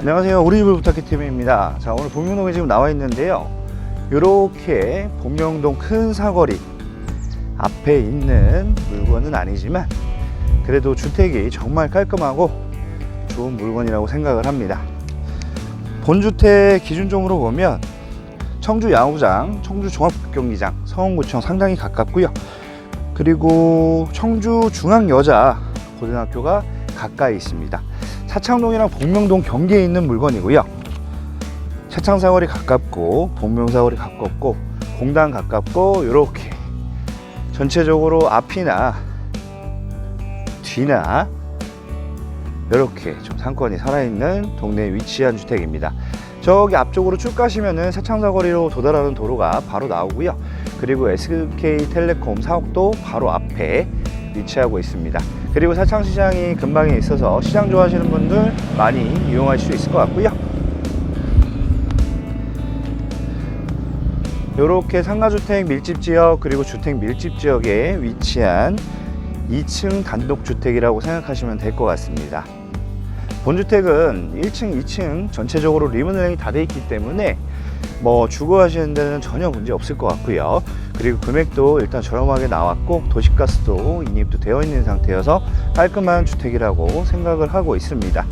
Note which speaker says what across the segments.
Speaker 1: 안녕하세요. 우리 집을 부탁해 팀입니다. 자, 오늘 본명동에 지금 나와 있는데요. 이렇게 본명동 큰 사거리 앞에 있는 물건은 아니지만 그래도 주택이 정말 깔끔하고 좋은 물건이라고 생각을 합니다. 본주택 기준적으로 보면 청주 야구장, 청주 종합경기장, 서원구청 상당히 가깝고요. 그리고 청주 중앙여자 고등학교가 가까이 있습니다. 차창동이랑 복명동 경계에 있는 물건이고요. 차창사거리 가깝고 복명사거리 가깝고 공단 가깝고 이렇게 전체적으로 앞이나 뒤나 이렇게 좀 상권이 살아있는 동네에 위치한 주택입니다. 저기 앞쪽으로 쭉 가시면은 차창사거리로 도달하는 도로가 바로 나오고요. 그리고 SK텔레콤 사옥도 바로 앞에 위치하고 있습니다. 그리고 사창시장이 근방에 있어서 시장 좋아하시는 분들 많이 이용하실 수 있을 것 같고요. 이렇게 상가주택 밀집 지역 그리고 주택 밀집 지역에 위치한 2층 단독주택이라고 생각하시면 될 것 같습니다. 본주택은 1층, 2층 전체적으로 리모델링이 다 돼 있기 때문에 뭐 주거 하시는 데는 전혀 문제 없을 것 같고요. 그리고 금액도 일단 저렴하게 나왔고 도시가스도 인입도 되어 있는 상태여서 깔끔한 주택이라고 생각을 하고 있습니다.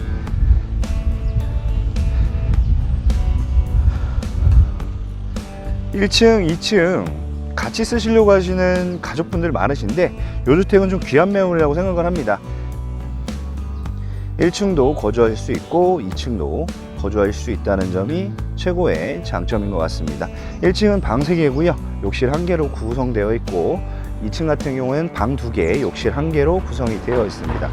Speaker 1: 일층이층 같이 쓰시려고 하시는 가족분들 많으신데 이 주택은 좀 귀한 매물이라고 생각을 합니다. 1층도 거주할 수 있고 2층도 거주할 수 있다는 점이 최고의 장점인 것 같습니다. 1층은 방 3개고요. 욕실 1개로 구성되어 있고 2층 같은 경우에는 방 2개, 욕실 1개로 구성이 되어 있습니다.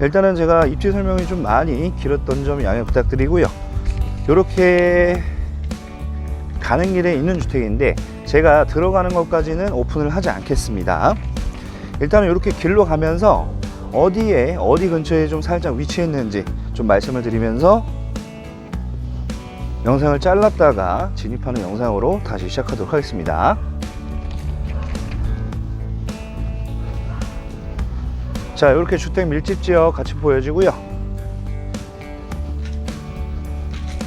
Speaker 1: 일단은 제가 입지 설명이 좀 많이 길었던 점 양해 부탁드리고요. 이렇게 가는 길에 있는 주택인데 제가 들어가는 것까지는 오픈을 하지 않겠습니다. 일단은 이렇게 길로 가면서 어디에 어디 근처에 좀 살짝 위치했는지 좀 말씀을 드리면서 영상을 잘랐다가 진입하는 영상으로 다시 시작하도록 하겠습니다. 자, 이렇게 주택 밀집 지역 같이 보여지고요.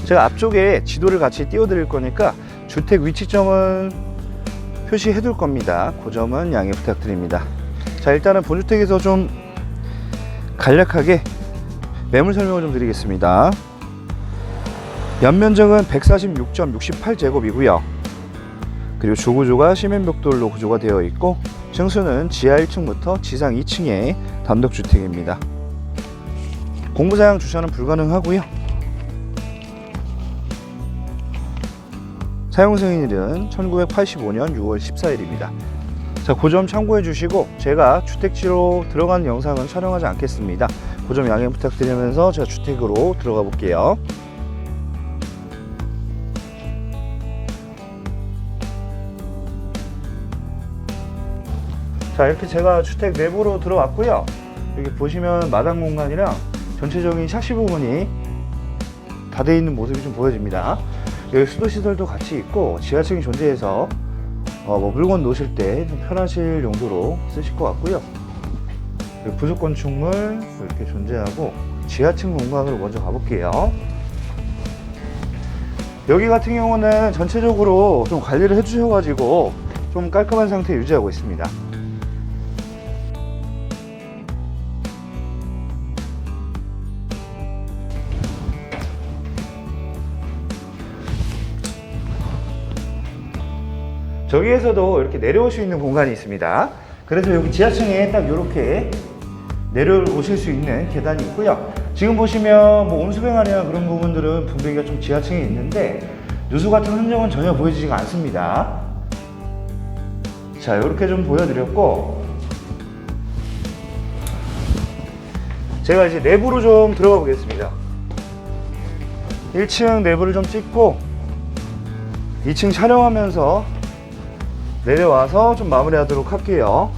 Speaker 1: 제가 앞쪽에 지도를 같이 띄워드릴 거니까 주택 위치점은 표시해 둘 겁니다. 그 점은 양해 부탁드립니다. 자, 일단은 본주택에서 좀 간략하게 매물 설명을 좀 드리겠습니다. 연면적은 146.68제곱이고요. 그리고 주구조가 시멘벽돌로 구조가 되어 있고 층수는 지하 1층부터 지상 2층의 단독주택입니다. 공부사양 주차는 불가능하고요. 사용 승인일은 1985년 6월 14일입니다. 자, 그 점 참고해 주시고 제가 주택지로 들어가는 영상은 촬영하지 않겠습니다. 그 점 양해 부탁드리면서 제가 주택으로 들어가 볼게요. 자, 이렇게 제가 주택 내부로 들어왔고요. 여기 보시면 마당 공간이랑 전체적인 샤시 부분이 다 돼 있는 모습이 좀 보여집니다. 여기 수도 시설도 같이 있고 지하층이 존재해서 어, 뭐 물건 놓으실 때좀 편하실 용도로 쓰실 것 같고요. 부속 건축물 이렇게 존재하고 지하층 공간으로 먼저 가볼게요. 여기 같은 경우는 전체적으로 좀 관리를 해주셔가지고 좀 깔끔한 상태 유지하고 있습니다. 저기에서도 이렇게 내려올 수 있는 공간이 있습니다. 그래서 여기 지하층에 딱 이렇게 내려오실 수 있는 계단이 있고요. 지금 보시면 뭐 온수배관이나 그런 부분들은 분배기가 좀 지하층에 있는데 누수 같은 흔적은 전혀 보여지지가 않습니다. 자, 이렇게 좀 보여드렸고 제가 이제 내부로 좀 들어가 보겠습니다. 1층 내부를 좀 찍고 2층 촬영하면서 내려와서 좀 마무리하도록 할게요.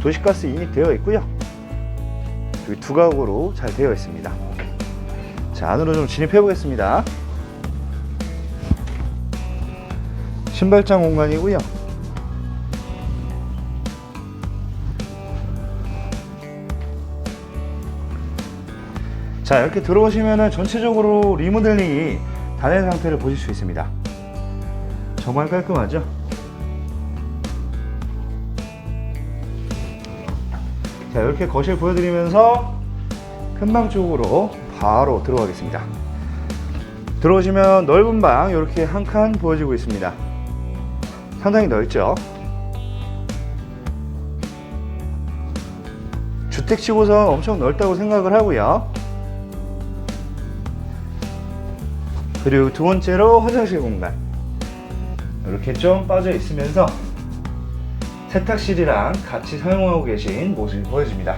Speaker 1: 도시가스 이미 되어 있고요. 여기 두각으로 잘 되어 있습니다. 자, 안으로 좀 진입해 보겠습니다. 신발장 공간이고요. 자, 이렇게 들어오시면 전체적으로 리모델링이 단의 상태를 보실 수 있습니다. 정말 깔끔하죠? 자 이렇게 거실 보여드리면서 큰 방 쪽으로 바로 들어가겠습니다. 들어오시면 넓은 방 이렇게 한 칸 보여지고 있습니다. 상당히 넓죠? 주택치고선 엄청 넓다고 생각을 하고요. 그리고 두 번째로 화장실 공간 이렇게 좀 빠져 있으면서 세탁실이랑 같이 사용하고 계신 모습이 보여집니다.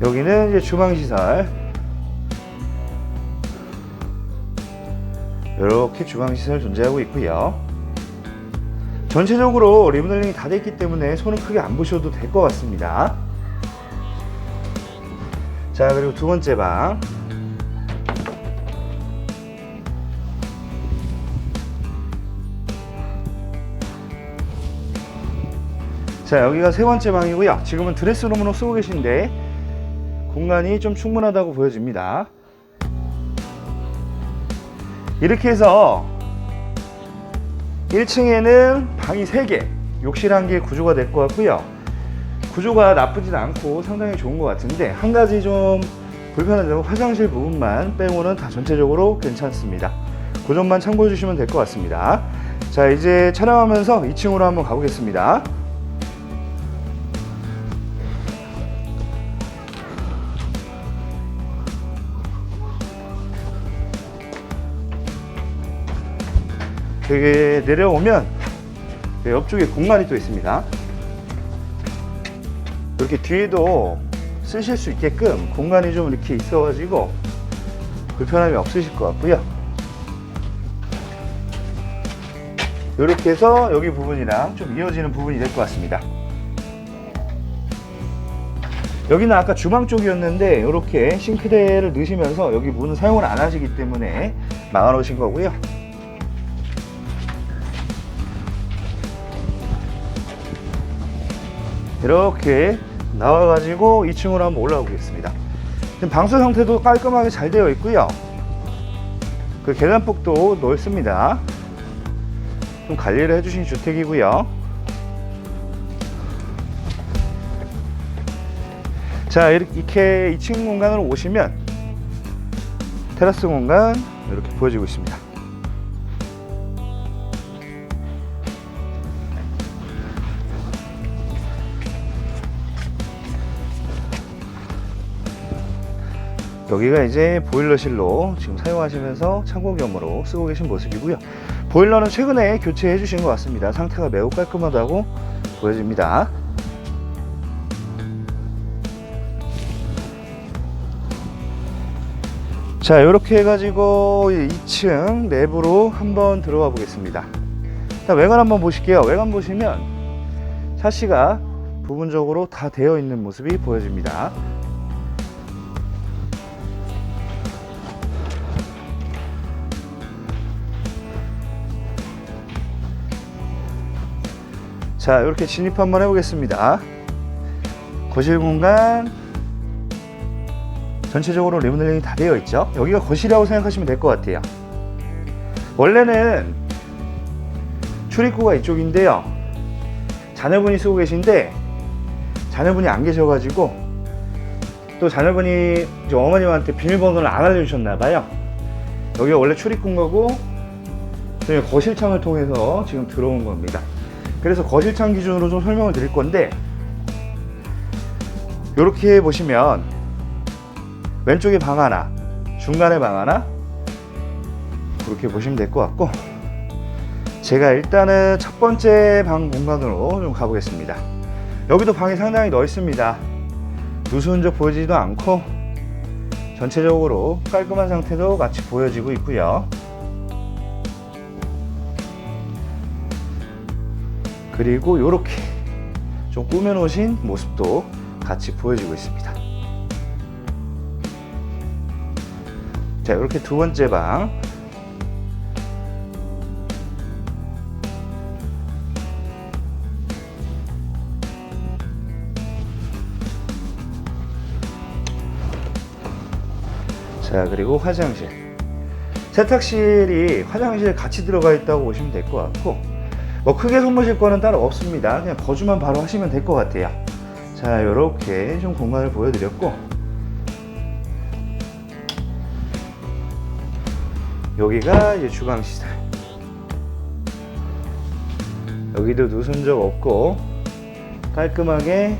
Speaker 1: 여기는 이제 주방 시설. 이렇게 주방 시설 존재하고 있고요. 전체적으로 리모델링이 다 됐기 때문에 손은 크게 안 보셔도 될 것 같습니다. 자 그리고 두 번째 방. 자 여기가 세 번째 방이고요. 지금은 드레스룸으로 쓰고 계신데 공간이 좀 충분하다고 보여집니다. 이렇게 해서 1층에는 방이 3개 욕실 1개 구조가 될 것 같고요. 구조가 나쁘진 않고 상당히 좋은 것 같은데 한 가지 좀 불편한 점은 화장실 부분만 빼고는 다 전체적으로 괜찮습니다. 그 점만 참고해 주시면 될 것 같습니다. 자 이제 촬영하면서 2층으로 한번 가보겠습니다 되게 내려오면 그 옆쪽에 공간이 또 있습니다. 이렇게 뒤에도 쓰실 수 있게끔 공간이 좀 이렇게 있어가지고 불편함이 없으실 것 같고요. 이렇게 해서 여기 부분이랑 좀 이어지는 부분이 될 것 같습니다. 여기는 아까 주방 쪽이었는데 이렇게 싱크대를 넣으시면서 여기 문은 사용을 안 하시기 때문에 막아 놓으신 거고요. 이렇게 나와가지고 2층으로 한번 올라가 보겠습니다. 지금 방수 상태도 깔끔하게 잘 되어 있고요. 그 계단폭도 넓습니다. 좀 관리를 해주신 주택이고요. 자 이렇게 2층 공간으로 오시면 테라스 공간 이렇게 보여지고 있습니다. 여기가 이제 보일러실로 지금 사용하시면서 창고 겸으로 쓰고 계신 모습이고요. 보일러는 최근에 교체해 주신 것 같습니다. 상태가 매우 깔끔하다고 보여집니다. 자, 이렇게 해가지고 2층 내부로 한번 들어가 보겠습니다. 자, 외관 한번 보실게요. 외관 보시면 샤시가 부분적으로 다 되어 있는 모습이 보여집니다. 자 이렇게 진입 한번 해보겠습니다. 거실 공간 전체적으로 리모델링이 다 되어 있죠? 여기가 거실이라고 생각하시면 될 것 같아요. 원래는 출입구가 이쪽인데요. 자녀분이 쓰고 계신데 자녀분이 안 계셔가지고 또 자녀분이 어머님한테 비밀번호를 안 알려주셨나 봐요. 여기가 원래 출입구인 거고 거실창을 통해서 지금 들어온 겁니다 그래서 거실창 기준으로 좀 설명을 드릴 건데 이렇게 보시면 왼쪽에 방 하나 중간에 방 하나 그렇게 보시면 될 것 같고 제가 일단은 첫 번째 방 공간으로 좀 가보겠습니다. 여기도 방이 상당히 넓습니다. 누수 흔적 보이지도 않고 전체적으로 깔끔한 상태도 같이 보여지고 있고요 그리고 이렇게 좀 꾸며 놓으신 모습도 같이 보여지고 있습니다. 자, 이렇게 두 번째 방. 자 그리고 화장실 세탁실이 화장실 같이 들어가 있다고 보시면 될 것 같고 뭐 크게 손보실 거는 따로 없습니다. 그냥 거주만 바로 하시면 될 것 같아요. 자 이렇게 좀 공간을 보여드렸고. 여기가 이제 주방 시설. 여기도 누순 적 없고 깔끔하게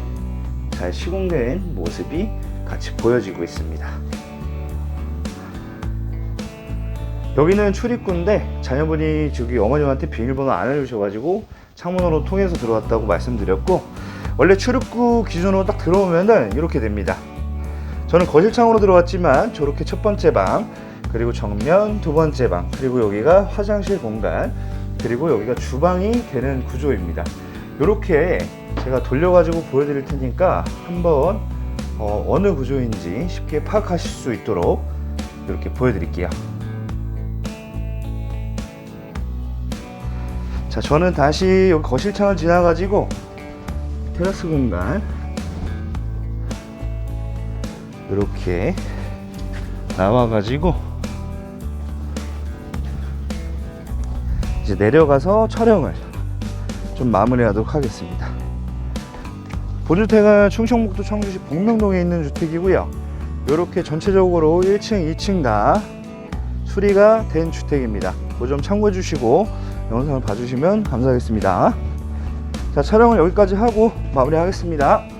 Speaker 1: 잘 시공된 모습이 같이 보여지고 있습니다. 여기는 출입구인데 자녀분이 저기 어머님한테 비밀번호 안 알려주셔가지고 창문으로 통해서 들어왔다고 말씀드렸고 원래 출입구 기준으로 딱 들어오면은 이렇게 됩니다. 저는 거실창으로 들어왔지만 저렇게 첫 번째 방 그리고 정면 두 번째 방 그리고 여기가 화장실 공간 그리고 여기가 주방이 되는 구조입니다. 이렇게 제가 돌려가지고 보여드릴 테니까 한번 어, 느 구조인지 쉽게 파악하실 수 있도록 이렇게 보여드릴게요. 자, 저는 다시 여기 거실창을 지나가지고 테라스 공간 이렇게 나와가지고 이제 내려가서 촬영을 좀 마무리하도록 하겠습니다. 본주택은 충청북도 청주시 복명동에 있는 주택이고요. 이렇게 전체적으로 1층, 2층 다 수리가 된 주택입니다. 그 점 참고해 주시고 영상을 봐주시면 감사하겠습니다. 자, 촬영을 여기까지 하고 마무리하겠습니다.